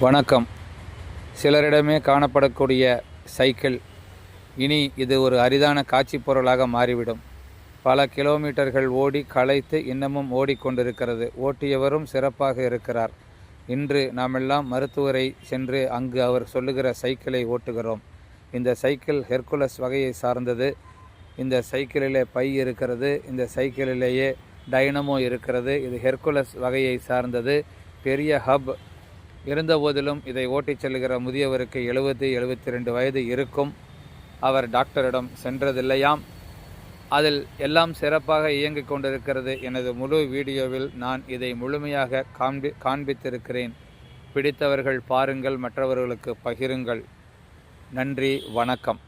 வணக்கம். சிலரிடமே காணப்படக்கூடிய சைக்கிள். இனி இது ஒரு அரிதான காட்சிப் பொருளாக மாறிவிடும். பல கிலோமீட்டர்கள் ஓடி களைத்து இன்னமும் ஓடிக்கொண்டிருக்கிறது ஓட்டியவரும் சிறப்பாக இருக்கிறார். இன்று நாமெல்லாம் மருத்துவரை சென்று அங்கு அவர் சொல்லுகிற சைக்கிளை ஓட்டுகிறோம். இந்த சைக்கிள் ஹெர்குலஸ் வகையை சார்ந்தது. இந்த சைக்கிளிலே பை இருக்கிறது. இந்த சைக்கிளிலேயே டைனமோ இருக்கிறது. இது ஹெர்குலஸ் வகையை சார்ந்தது. பெரிய ஹப் இருந்தபோதிலும் இதை ஓட்டிச் செல்கிற முதியவருக்கு எழுபது எழுபத்தி ரெண்டு வயது இருக்கும். அவர் டாக்டரிடம் சென்றதில்லையாம். அதில் எல்லாம் சிறப்பாக இயங்கிக் கொண்டிருக்கிறது எனது முழு வீடியோவில் நான் இதை முழுமையாக காண்பி காண்பித்திருக்கிறேன். பிடித்தவர்கள் பாருங்கள் மற்றவர்களுக்கு பகிருங்கள். நன்றி வணக்கம்.